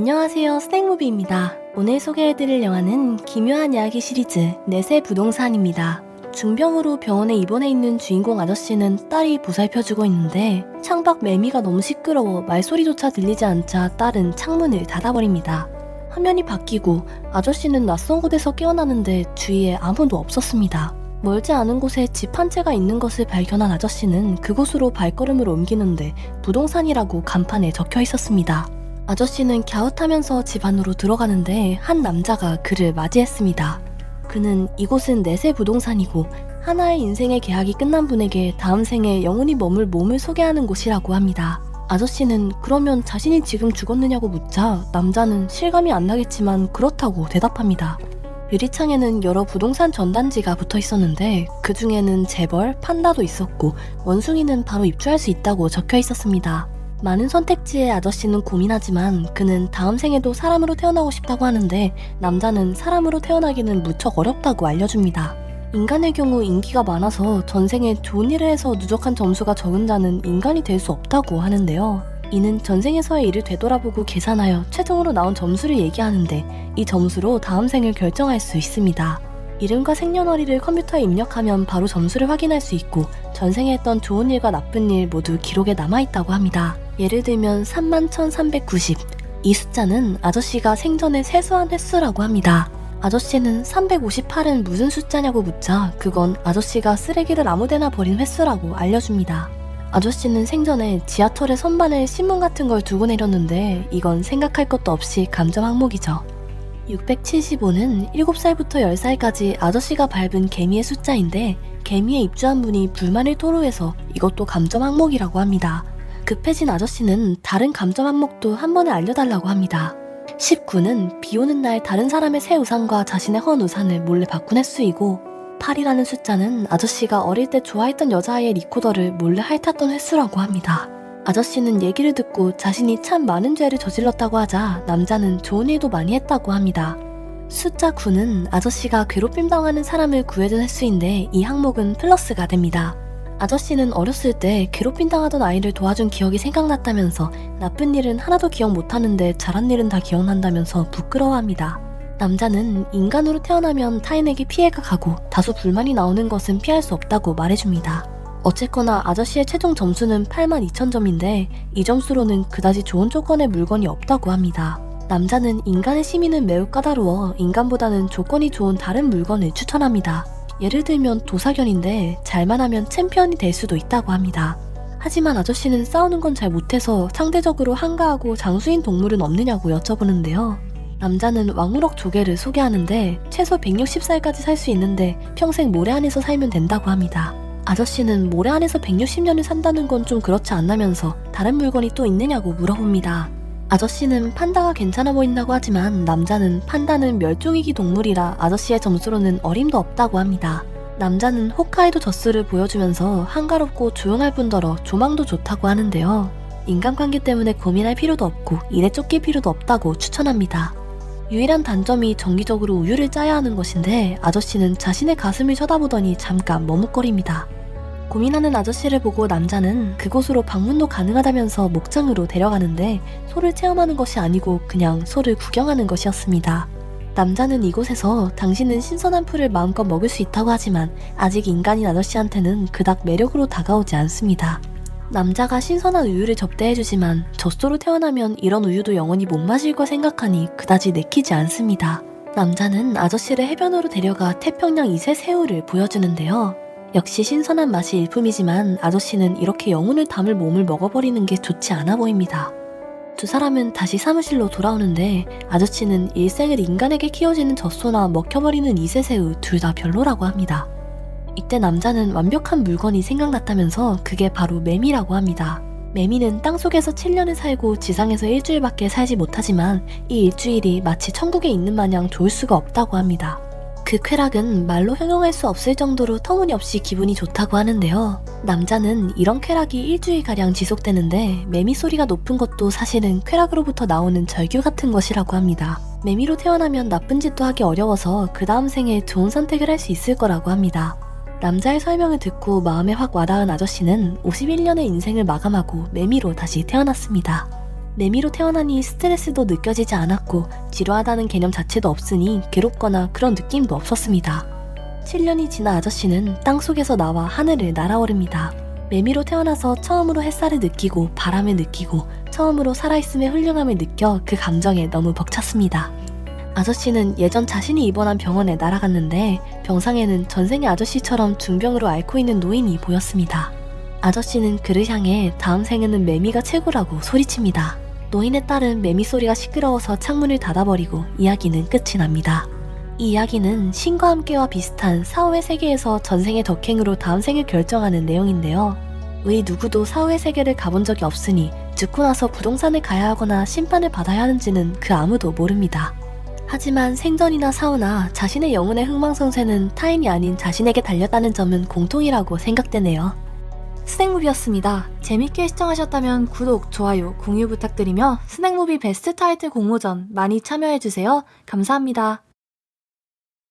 안녕하세요 스낵무비입니다. 오늘 소개해드릴 영화는 기묘한 이야기 시리즈 내세 부동산입니다. 중병으로 병원에 입원해 있는 주인공 아저씨는 딸이 보살펴주고 있는데 창밖 매미가 너무 시끄러워 말소리조차 들리지 않자 딸은 창문을 닫아버립니다. 화면이 바뀌고 아저씨는 낯선 곳에서 깨어나는데 주위에 아무도 없었습니다. 멀지 않은 곳에 집 한 채가 있는 것을 발견한 아저씨는 그곳으로 발걸음을 옮기는데 부동산이라고 간판에 적혀 있었습니다. 아저씨는 갸웃하면서 집 안으로 들어가는데 한 남자가 그를 맞이했습니다. 그는 이곳은 내세 부동산이고 하나의 인생의 계약이 끝난 분에게 다음 생에 영원히 머물 몸을 소개하는 곳이라고 합니다. 아저씨는 그러면 자신이 지금 죽었느냐고 묻자 남자는 실감이 안 나겠지만 그렇다고 대답합니다. 유리창에는 여러 부동산 전단지가 붙어 있었는데 그 중에는 재벌, 판다도 있었고 원숭이는 바로 입주할 수 있다고 적혀 있었습니다. 많은 선택지에 아저씨는 고민하지만 그는 다음 생에도 사람으로 태어나고 싶다고 하는데 남자는 사람으로 태어나기는 무척 어렵다고 알려줍니다. 인간의 경우 인기가 많아서 전생에 좋은 일을 해서 누적한 점수가 적은 자는 인간이 될 수 없다고 하는데요. 이는 전생에서의 일을 되돌아보고 계산하여 최종으로 나온 점수를 얘기하는데 이 점수로 다음 생을 결정할 수 있습니다. 이름과 생년월일을 컴퓨터에 입력하면 바로 점수를 확인할 수 있고 전생에 했던 좋은 일과 나쁜 일 모두 기록에 남아있다고 합니다. 예를 들면 31,390. 이 숫자는 아저씨가 생전에 세수한 횟수라고 합니다. 아저씨는 358은 무슨 숫자냐고 묻자 그건 아저씨가 쓰레기를 아무데나 버린 횟수라고 알려줍니다. 아저씨는 생전에 지하철의 선반에 신문 같은 걸 두고 내렸는데 이건 생각할 것도 없이 감점 항목이죠. 675는 7살부터 10살까지 아저씨가 밟은 개미의 숫자인데 개미에 입주한 분이 불만을 토로해서 이것도 감점 항목이라고 합니다. 급해진 아저씨는 다른 감점 항목도 한 번에 알려달라고 합니다. 19는 비 오는 날 다른 사람의 새 우산과 자신의 헌 우산을 몰래 바꾼 횟수이고 8이라는 숫자는 아저씨가 어릴 때 좋아했던 여자아이의 리코더를 몰래 핥았던 횟수라고 합니다. 아저씨는 얘기를 듣고 자신이 참 많은 죄를 저질렀다고 하자 남자는 좋은 일도 많이 했다고 합니다. 숫자 9는 아저씨가 괴롭힘 당하는 사람을 구해준 횟수인데 이 항목은 플러스가 됩니다. 아저씨는 어렸을 때 괴롭힘 당하던 아이를 도와준 기억이 생각났다면서 나쁜 일은 하나도 기억 못하는데 잘한 일은 다 기억난다면서 부끄러워합니다. 남자는 인간으로 태어나면 타인에게 피해가 가고 다소 불만이 나오는 것은 피할 수 없다고 말해줍니다. 어쨌거나 아저씨의 최종 점수는 82,000점인데 이 점수로는 그다지 좋은 조건의 물건이 없다고 합니다. 남자는 인간의 심의는 매우 까다로워 인간보다는 조건이 좋은 다른 물건을 추천합니다. 예를 들면 도사견인데 잘만 하면 챔피언이 될 수도 있다고 합니다. 하지만 아저씨는 싸우는 건 잘 못해서 상대적으로 한가하고 장수인 동물은 없느냐고 여쭤보는데요. 남자는 왕우럭 조개를 소개하는데 최소 160살까지 살 수 있는데 평생 모래 안에서 살면 된다고 합니다. 아저씨는 모래 안에서 160년을 산다는 건 좀 그렇지 않나면서 다른 물건이 또 있느냐고 물어봅니다. 아저씨는 판다가 괜찮아 보인다고 하지만 남자는 판다는 멸종위기 동물이라 아저씨의 점수로는 어림도 없다고 합니다. 남자는 홋카이도 젖수를 보여주면서 한가롭고 조용할 뿐더러 조망도 좋다고 하는데요. 인간관계 때문에 고민할 필요도 없고 일에 쫓길 필요도 없다고 추천합니다. 유일한 단점이 정기적으로 우유를 짜야 하는 것인데 아저씨는 자신의 가슴을 쳐다보더니 잠깐 머뭇거립니다. 고민하는 아저씨를 보고 남자는 그곳으로 방문도 가능하다면서 목장으로 데려가는데 소를 체험하는 것이 아니고 그냥 소를 구경하는 것이었습니다. 남자는 이곳에서 당신은 신선한 풀을 마음껏 먹을 수 있다고 하지만 아직 인간인 아저씨한테는 그닥 매력으로 다가오지 않습니다. 남자가 신선한 우유를 접대해주지만 젖소로 태어나면 이런 우유도 영원히 못 마실 거 생각하니 그다지 내키지 않습니다. 남자는 아저씨를 해변으로 데려가 태평양 이세 새우를 보여주는데요. 역시 신선한 맛이 일품이지만 아저씨는 이렇게 영혼을 담을 몸을 먹어버리는 게 좋지 않아 보입니다. 두 사람은 다시 사무실로 돌아오는데 아저씨는 일생을 인간에게 키워지는 젖소나 먹혀버리는 이세새우 둘 다 별로라고 합니다. 이때 남자는 완벽한 물건이 생각났다면서 그게 바로 매미라고 합니다. 매미는 땅속에서 7년을 살고 지상에서 일주일밖에 살지 못하지만 이 일주일이 마치 천국에 있는 마냥 좋을 수가 없다고 합니다. 그 쾌락은 말로 형용할 수 없을 정도로 터무니없이 기분이 좋다고 하는데요. 남자는 이런 쾌락이 일주일가량 지속되는데 매미 소리가 높은 것도 사실은 쾌락으로부터 나오는 절규 같은 것이라고 합니다. 매미로 태어나면 나쁜 짓도 하기 어려워서 그 다음 생에 좋은 선택을 할 수 있을 거라고 합니다. 남자의 설명을 듣고 마음에 확 와닿은 아저씨는 51년의 인생을 마감하고 매미로 다시 태어났습니다. 매미로 태어나니 스트레스도 느껴지지 않았고 지루하다는 개념 자체도 없으니 괴롭거나 그런 느낌도 없었습니다. 7년이 지나 아저씨는 땅 속에서 나와 하늘을 날아오릅니다. 매미로 태어나서 처음으로 햇살을 느끼고 바람을 느끼고 처음으로 살아있음의 훌륭함을 느껴 그 감정에 너무 벅찼습니다. 아저씨는 예전 자신이 입원한 병원에 날아갔는데 병상에는 전생의 아저씨처럼 중병으로 앓고 있는 노인이 보였습니다. 아저씨는 그를 향해 다음 생에는 매미가 최고라고 소리칩니다. 노인의 딸은 매미 소리가 시끄러워서 창문을 닫아버리고 이야기는 끝이 납니다. 이 이야기는 신과 함께와 비슷한 사후의 세계에서 전생의 덕행으로 다음 생을 결정하는 내용인데요. 우리 누구도 사후의 세계를 가본 적이 없으니 죽고 나서 부동산을 가야 하거나 심판을 받아야 하는지는 그 아무도 모릅니다. 하지만 생전이나 사후나 자신의 영혼의 흥망성쇠는 타인이 아닌 자신에게 달렸다는 점은 공통이라고 생각되네요. 스낵무비였습니다. 재밌게 시청하셨다면 구독, 좋아요, 공유 부탁드리며 스낵무비 베스트 타이틀 공모전 많이 참여해주세요. 감사합니다.